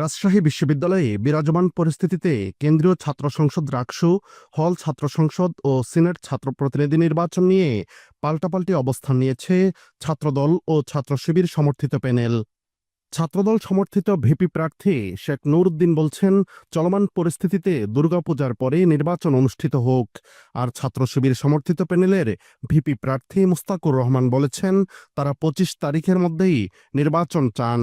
রাজশাহী বিশ্ববিদ্যালয়ে বিরাজমান পরিস্থিতিতে কেন্দ্রীয় ছাত্র সংসদ রাকসু, হল ছাত্র সংসদ ও সিনেট ছাত্র প্রতিনিধি নির্বাচন নিয়ে পাল্টাপাল্টি অবস্থান নিয়েছে ছাত্রদল ও ছাত্র শিবির সমর্থিত প্যানেল। ছাত্রদল সমর্থিত ভিপি প্রার্থী শেখ নুরউদ্দিন বলছেন, চলমান পরিস্থিতিতে দুর্গাপূজার পরে নির্বাচন অনুষ্ঠিত হোক। আর ছাত্র শিবির সমর্থিত প্যানেলের ভিপি প্রার্থী মুস্তাকুর রহমান বলেছেন, তারা পঁচিশ তারিখের মধ্যেই নির্বাচন চান।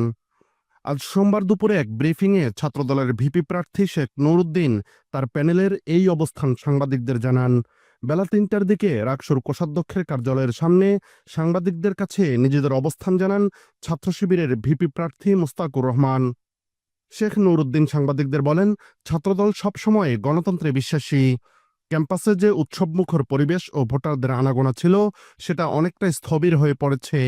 আজ সোমবার দুপুরে এক ব্রিফিংয়ে ছাত্রদলের ভিপি প্রার্থী শেখ নুরুদ্দিন তার প্যানেলের এই অবস্থান সাংবাদিকদের জানান। বেলা তিনটার দিকে রাকসুর কোষাধ্যক্ষের কার্যালয়ের সামনে সাংবাদিকদের কাছে নিজেদের অবস্থান জানান ছাত্র শিবিরের ভিপি প্রার্থী মুস্তাকুর রহমান। শেখ নুরুদ্দিন সাংবাদিকদের বলেন, ছাত্রদল সবসময় গণতন্ত্রে বিশ্বাসী। ক্যাম্পাসে যে উৎসবমুখর পরিবেশ ও ভোটারদের আনাগোনা ছিল, সেটা অনেকটা স্থবির হয়ে পড়েছে।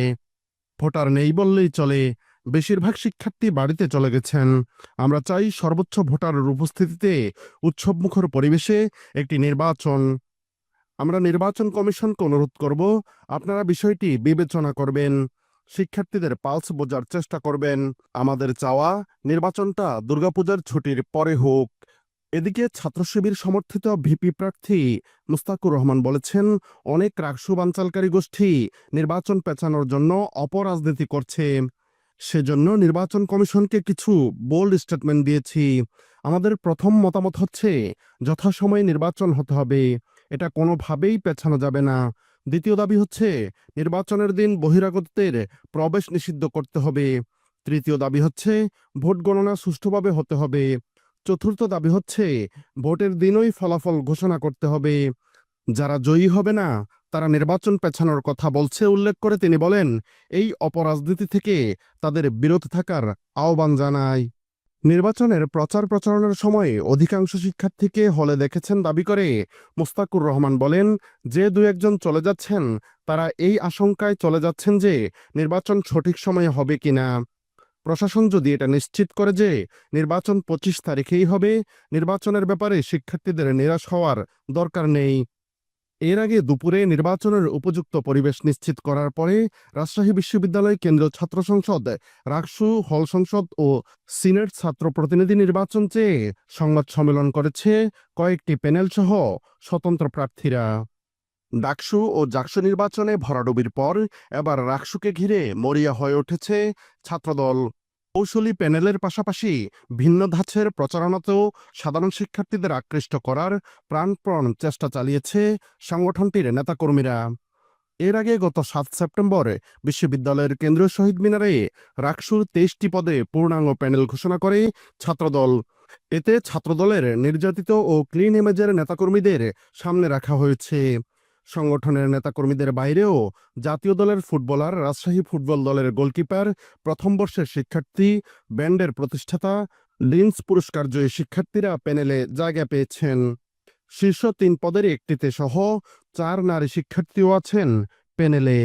ভোটার নেই বললেই চলে। বেশিরভাগ শিক্ষার্থী বাড়িতে চলে গেছেন। আমরা চাই সর্বোচ্চ ভোটারের উপস্থিতিতে উৎসবমুখর পরিবেশে একটি নির্বাচন। আমরা নির্বাচন কমিশনকে অনুরোধ করব, আপনারা বিষয়টি বিবেচনা করবেন, শিক্ষার্থীদের পালস বোঝার চেষ্টা করবেন। আমাদের চাওয়া, নির্বাচনটা দুর্গাপূজার ছুটির পরে হোক। এদিকে ছাত্র শিবির সমর্থিত ভিপি প্রার্থী মুস্তাকুর রহমান বলেছেন, অনেক রাকসু বানচালকারী গোষ্ঠী নির্বাচন পেছানোর জন্য অপরাজনীতি করছে। সেজন্য নির্বাচন কমিশনকে কিছু বোল্ড স্টেটমেন্ট দিয়েছি। আমাদের প্রথম মতামত হচ্ছে, যথাসময়ে নির্বাচন হতে হবে, এটা কোনোভাবেই পেছানো যাবে না। দ্বিতীয় দাবি হচ্ছে, নির্বাচনের দিন বহিরাগতদের প্রবেশ নিষিদ্ধ করতে হবে। তৃতীয় দাবি হচ্ছে, ভোট গণনা সুষ্ঠুভাবে হতে হবে। চতুর্থ দাবি হচ্ছে, ভোটের দিনই ফলাফল ঘোষণা করতে হবে। যারা জয়ী হবে না তারা নির্বাচন পেছানোর কথা বলছে উল্লেখ করে তিনি বলেন, এই অপরাজনীতি থেকে তাদের বিরত থাকার আহ্বান জানায় নির্বাচনের প্রচার প্রচারণার সময় অধিকাংশ শিক্ষার্থীকে হলে দেখেছেন দাবি করে মোস্তাকুর রহমান বলেন, যে দু একজন চলে যাচ্ছেন, তারা এই আশঙ্কায় চলে যাচ্ছেন যে নির্বাচন সঠিক সময়ে হবে কিনা প্রশাসন যদি এটা নিশ্চিত করে যে নির্বাচন পঁচিশ তারিখেই হবে, নির্বাচনের ব্যাপারে শিক্ষার্থীদের নিরাশ হওয়ার দরকার নেই। এর আগে দুপুরে নির্বাচনের উপযুক্ত পরিবেশ নিশ্চিত করার পরে রাজশাহী বিশ্ববিদ্যালয় কেন্দ্রীয় ছাত্র সংসদ রাকসু হল সংসদ ও সিনেট ছাত্র প্রতিনিধি নির্বাচন চেয়ে সংবাদ সম্মেলন করেছে কয়েকটি প্যানেল সহ স্বতন্ত্র প্রার্থীরা। ডাকসু ও জাকসু নির্বাচনে ভরাডুবির পর এবার রাকসুকে ঘিরে মরিয়া হয়ে উঠেছে ছাত্রদল। কৌশলী প্যানেলের পাশাপাশি ভিন্ন ধাঁচের প্রচারণাতেও সাধারণ শিক্ষার্থীদের আকৃষ্ট করার প্রাণপণ চেষ্টা চালিয়েছে সংগঠনটির নেতাকর্মীরা। এর আগে গত সাত সেপ্টেম্বর বিশ্ববিদ্যালয়ের কেন্দ্রীয় শহীদ মিনারে রাকসুর তেইশটি পদে পূর্ণাঙ্গ প্যানেল ঘোষণা করে ছাত্রদল। এতে ছাত্রদলের নির্যাতিত ও ক্লিন ইমেজের নেতাকর্মীদের সামনে রাখা হয়েছে। সংগঠনের নেতাকর্মীদের বাইরেও জাতীয় দলের ফুটবলার, রাজশাহী ফুটবল দলের গোলকিপার, প্রথম বর্ষের শিক্ষার্থী, ব্যান্ডের প্রতিষ্ঠাতা, লিন্স পুরস্কার জয়ী শিক্ষার্থীরা প্যানেলে জায়গা পেয়েছেন। শীর্ষ তিন পদের একটিতে সহ চার নারী শিক্ষার্থীও আছেন প্যানেলে।